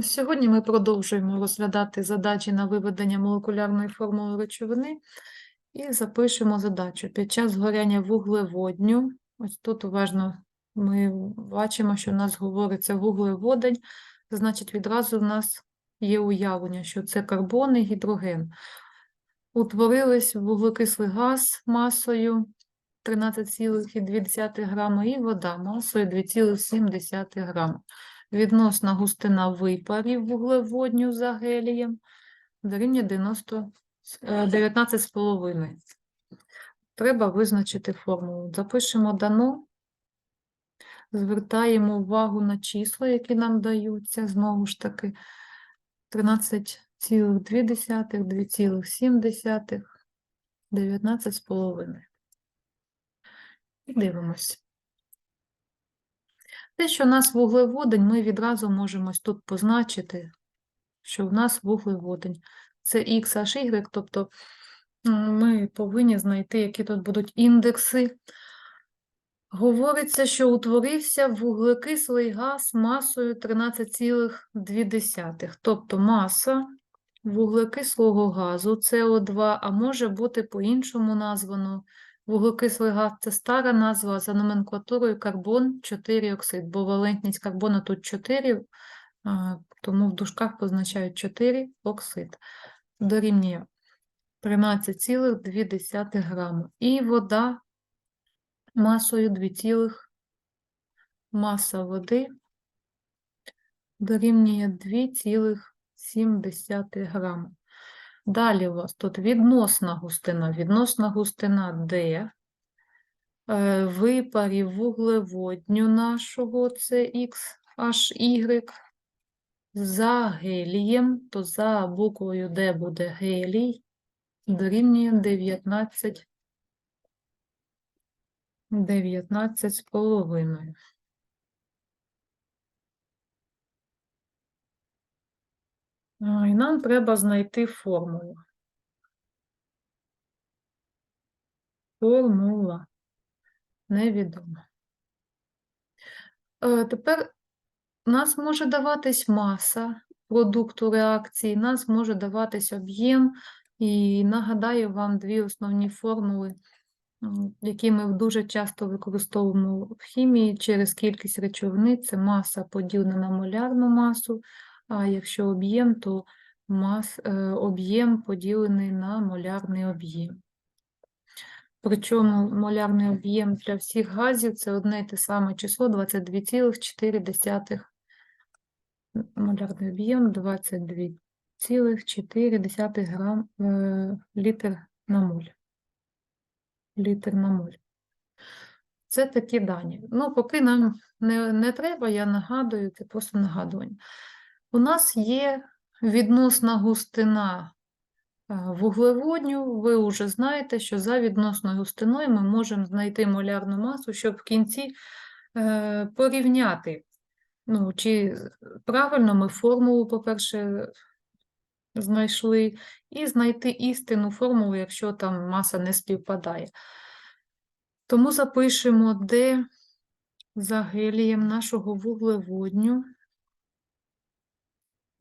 Сьогодні ми продовжуємо розглядати задачі на виведення молекулярної формули речовини і запишемо задачу. Під час згоряння вуглеводню, ось тут уважно ми бачимо, що в нас говориться вуглеводень, значить відразу в нас є уявлення, що це карбон і гідроген. Утворились вуглекислий газ масою 13,2 грама і вода масою 2,7 грама. Відносна густина випарів вуглеводню за гелієм дорівнює 90, е, 19,5. Треба визначити формулу. Запишемо дано, звертаємо увагу на числа, які нам даються. Знову ж таки, 13,2, 2,7, 19,5. І дивимось. Те, що у нас вуглеводень, ми відразу можемо тут позначити, що в нас вуглеводень. Це X аж Y, тобто ми повинні знайти, які тут будуть індекси. Говориться, що утворився вуглекислий газ масою 13,2. Тобто маса вуглекислого газу СО2, а може бути по-іншому названо Вуглекислий газ це стара назва за номенклатурою карбон 4 оксид, бо валентність карбону тут 4, тому в дужках позначають 4 оксид. Дорівнює 13,2 грами. І вода масою 2, цілих- маса води дорівнює 2,7 грами. Далі у вас тут відносна густина. Відносна густина D е, випарів вуглеводню нашого, це XHY, за гелієм, то за буквою D буде гелій, дорівнює 19, 19 з половиною. І нам треба знайти формулу. Формула невідома. Е, Тепер нас може даватись маса продукту реакції, нас може даватись об'єм, і нагадаю вам дві основні формули, які ми дуже часто використовуємо в хімії через кількість речовини. Це маса поділена на молярну масу, а якщо об'єм, то мас, е, об'єм поділений на молярний об'єм. Причому молярний об'єм для всіх газів це одне й те саме число 22,4. Молярний об'єм 22,4 грам е, літр на моль. Літр на моль. Це такі дані. Ну, поки нам не, не треба, я нагадую, це просто нагадування. У нас є відносна густина е, вуглеводню. Ви вже знаєте, що за відносною густиною ми можемо знайти молярну масу, щоб в кінці е, порівняти, ну, чи правильно ми формулу, по-перше, знайшли, і знайти істинну формулу, якщо там маса не співпадає. Тому запишемо, де за гелієм нашого вуглеводню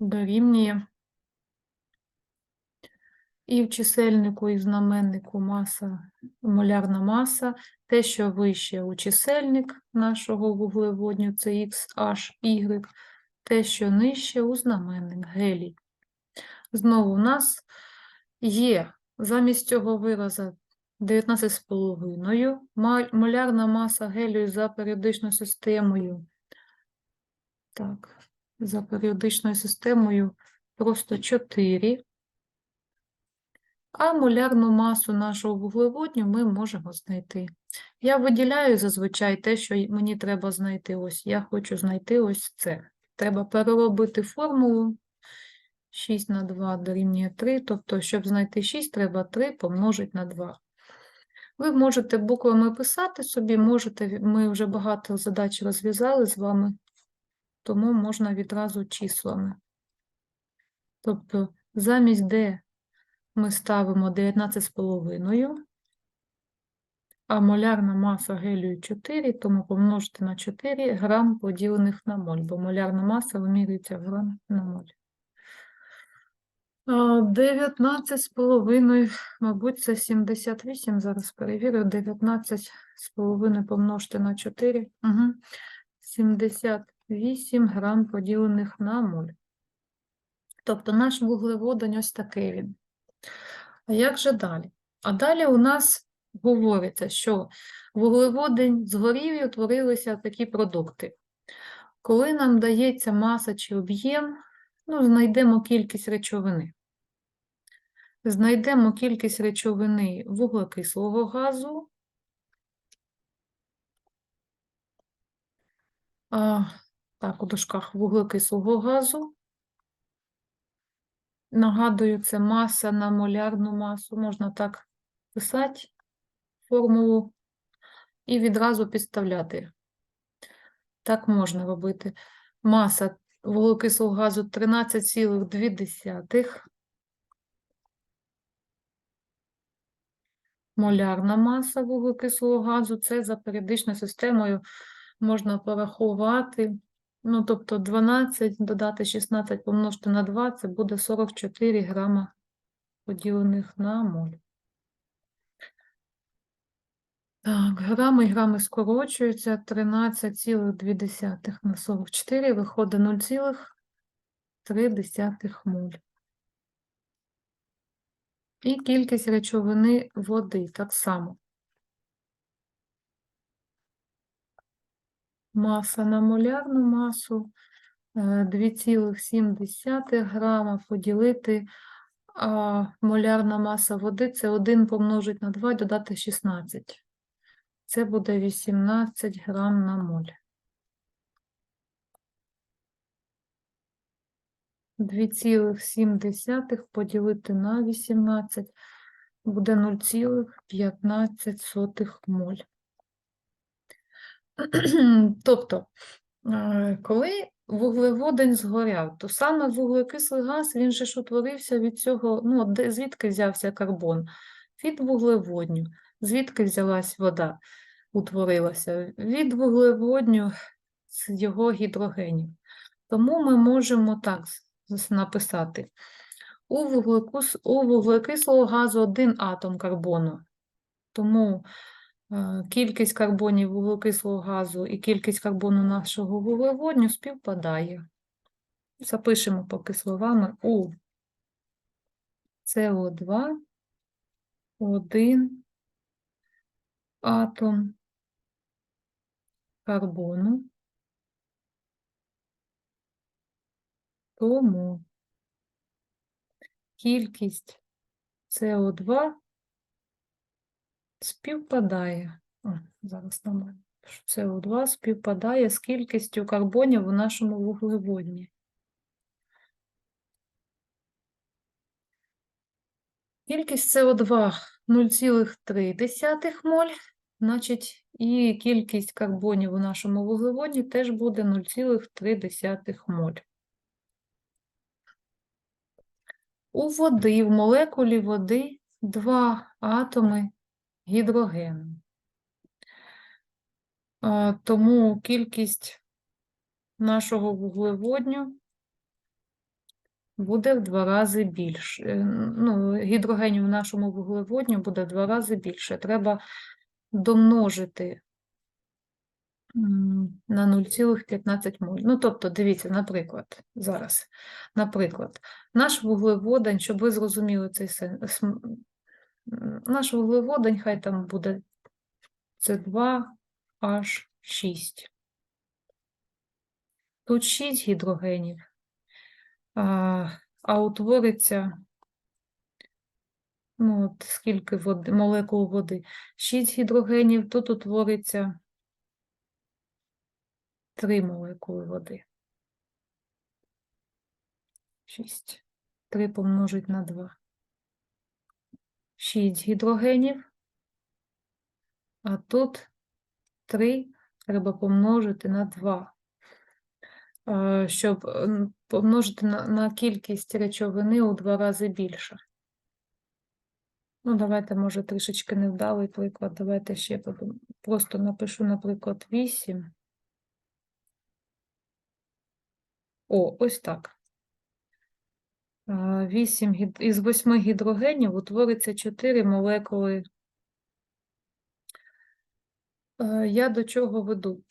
дорівнює і в чисельнику, і в знаменнику маса, молярна маса, те, що вище у чисельник нашого вуглеводню, це XHY, те, що нижче у знаменник гелій. Знову у нас є замість цього вираза 19,5, молярна маса гелію за періодичною системою. Так, за періодичною системою просто 4. А молярну масу нашого вуглеводню ми можемо знайти. Я виділяю зазвичай те, що мені треба знайти. Ось я хочу знайти ось це. Треба переробити формулу. 6 на 2 дорівнює 3, тобто, щоб знайти 6, треба 3 помножити на 2. Ви можете буквами писати собі, можете, ми вже багато задач розв'язали з вами, тому можна відразу числами. Тобто замість D ми ставимо 19,5, а молярна маса гелію 4, тому помножити на 4 грам поділених на моль, бо молярна маса вимірюється в грам на моль. А, 19 з половиною, мабуть, це 78, зараз перевірю, 19 з помножити на 4, угу. 78 грам поділених на моль. Тобто наш вуглеводень ось такий він. А як же далі? А далі у нас говориться, що вуглеводень згорів і утворилися такі продукти. Коли нам дається маса чи об'єм, ну, знайдемо кількість речовини. Знайдемо кількість речовини вуглекислого газу. Так, у дужках вуглекислого газу. Нагадую, це маса на молярну масу. Можна так писати формулу і відразу підставляти. Так можна робити. Маса вуглекислого газу 13,2. Молярна маса вуглекислого газу це за періодичною системою можна порахувати. Ну, тобто 12 додати 16 помножити на 2, це буде 44 грама поділених на моль. Так, грами і грами скорочуються. 13,2 на 44 виходить 0,3 моль. І кількість речовини води так само. Маса на молярну масу е, 2,7 грама поділити, а молярна маса води це 1 помножити на 2 додати 16. Це буде 18 грам на моль. 2,7 поділити на 18 буде 0,15 моль. Тобто, е, коли вуглеводень згоряв, то саме вуглекислий газ, він же ж утворився від цього, ну, де, звідки взявся карбон? Від вуглеводню. Звідки взялась вода, утворилася? Від вуглеводню з його гідрогенів. Тому ми можемо так написати. У, вуглекус, у вуглекислого газу один атом карбону. Тому кількість карбонів вуглекислого газу і кількість карбону нашого вуглеводню співпадає. Запишемо поки словами у СО2 один атом карбону. Тому кількість СО2 співпадає. О, зараз нормально. СО2 співпадає з кількістю карбонів у нашому вуглеводні. Кількість СО2 0,3 моль, значить, і кількість карбонів у нашому вуглеводні теж буде 0,3 моль. У води, в молекулі води два атоми гідрогену. Тому кількість нашого вуглеводню буде в два рази більше. Ну, гідрогенів в нашому вуглеводню буде в два рази більше. Треба домножити на 0,15 моль. Ну, тобто, дивіться, наприклад, зараз, наприклад, наш вуглеводень, щоб ви зрозуміли цей сенс, наш вуглеводень, хай там буде С2H6. Тут 6 гідрогенів, а, а утвориться, ну, от скільки води, молекул води? 6 гідрогенів, тут утвориться 3 молекули води. 6. 3 помножить на 2. 6 гідрогенів, а тут 3 треба помножити на 2. е, Щоб помножити на, на кількість речовини у два рази більше. Ну, давайте, може, трішечки невдалий приклад. Давайте ще просто напишу, наприклад, 8. О, ось так. 8 із 8 гідрогенів утвориться 4 молекули. Е, Я до чого веду?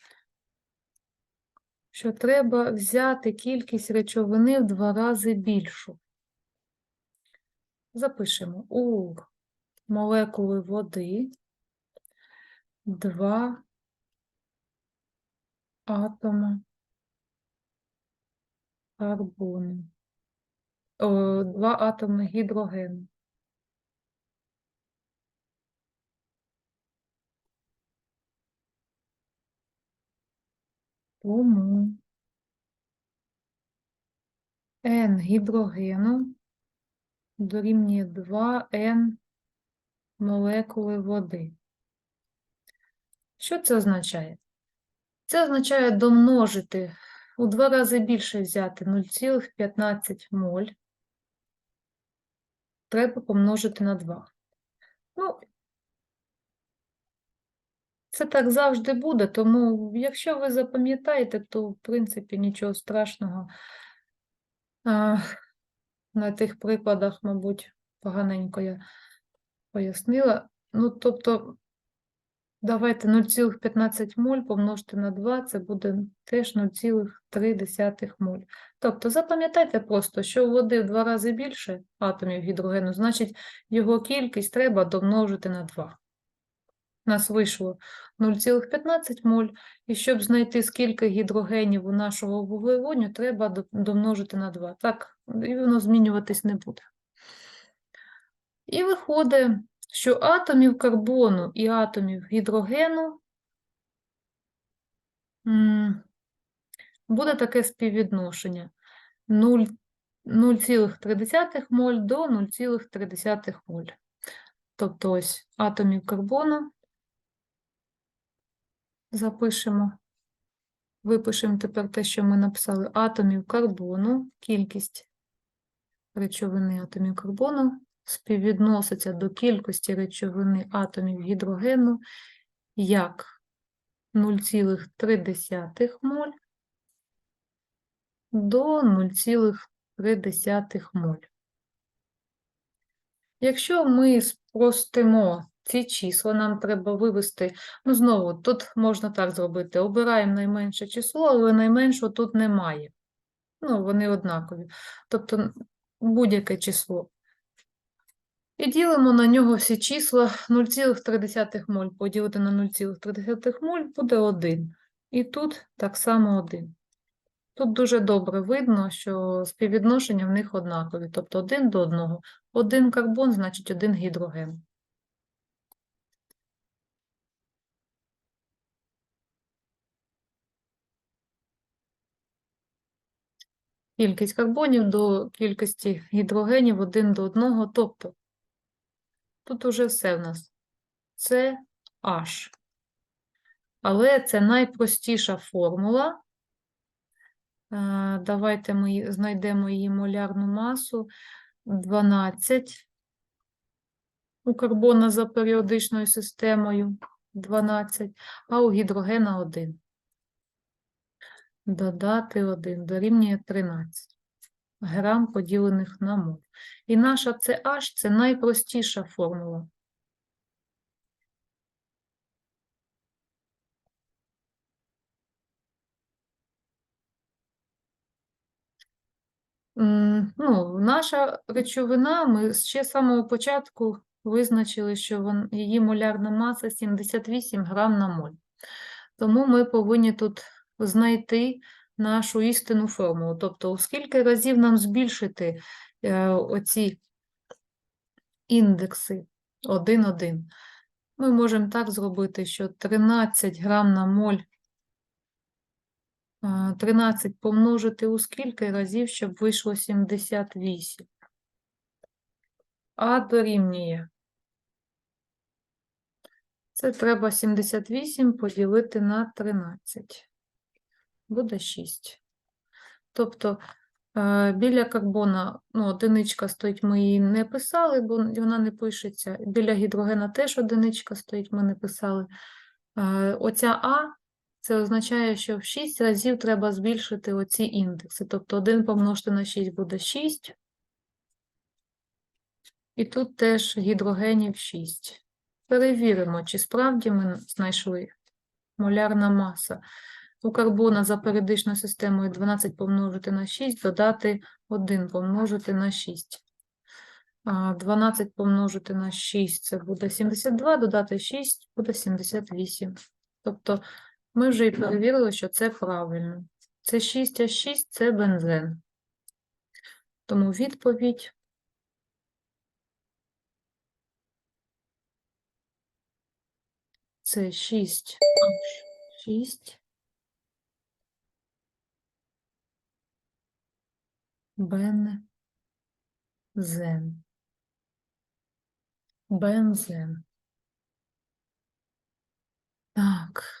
Що треба взяти кількість речовини в два рази більшу. Запишемо у молекули води 2 атома карбону. О, два атоми гідрогену. Тому N гідрогену дорівнює 2N молекули води. Що це означає? Це означає домножити у два рази більше взяти 0,15 моль. Треба помножити на 2. Ну, це так завжди буде, тому якщо ви запам'ятаєте, то в принципі нічого страшного. А, на тих прикладах, мабуть, поганенько я пояснила. Ну, тобто, давайте 0,15 моль помножити на 2, це буде теж 0,3 моль. Тобто, запам'ятайте просто, що у води в два рази більше атомів гідрогену, значить, його кількість треба домножити на 2. У нас вийшло 0,15 моль, і щоб знайти, скільки гідрогенів у нашого вуглеводню, треба домножити на 2. Так, і воно змінюватись не буде. І виходить, що атомів карбону і атомів гідрогену буде таке співвідношення 0,3 моль до 0,3 моль. Тобто ось атомів карбону запишемо. Випишемо тепер те, що ми написали. Атомів карбону, кількість речовини атомів карбону співвідноситься до кількості речовини атомів гідрогену як 0,3 моль до 0,3 моль. Якщо ми спростимо ці числа, нам треба вивести, ну знову, тут можна так зробити, обираємо найменше число, але найменшого тут немає. Ну, вони однакові. Тобто будь-яке число. І ділимо на нього всі числа 0,3 моль. Поділити на 0,3 моль буде 1. І тут так само 1. Тут дуже добре видно, що співвідношення в них однакові, тобто 1 до 1. Один карбон, значить один гідроген. Кількість карбонів до кількості гідрогенів 1 до 1, тобто тут уже все в нас. Це H. Але це найпростіша формула. Е, Давайте ми знайдемо її молярну масу 12 у карбона за періодичною системою 12, а у гідрогена 1. Додати 1 дорівнює 13 грам поділених на моль. І наша CH – це найпростіша формула. Ну, наша речовина, ми ще з самого початку визначили, що вон, її молярна маса 78 грам на моль. Тому ми повинні тут знайти нашу істинну формулу. Тобто, у скільки разів нам збільшити е, оці індекси 1,1. Ми можемо так зробити, що 13 грам на моль 13 помножити у скільки разів, щоб вийшло 78. А дорівнює. Це треба 78 поділити на 13. Буде 6. Тобто Е, Біля карбона ну, одиничка стоїть, ми її не писали, бо вона не пишеться. Біля гідрогена теж одиничка стоїть, ми не писали. Е, Оця А це означає, що в 6 разів треба збільшити оці індекси. Тобто 1 помножити на 6 буде 6. І тут теж гідрогенів 6. Перевіримо, чи справді ми знайшли молярна маса. У карбона за періодичною системою 12 помножити на 6, додати 1 помножити на 6. 12 помножити на 6 це буде 72, додати 6 буде 78. Тобто ми вже і перевірили, що це правильно. Це 6, а 6 це бензин. Тому відповідь це 6 6 бензен. Бензин. Так.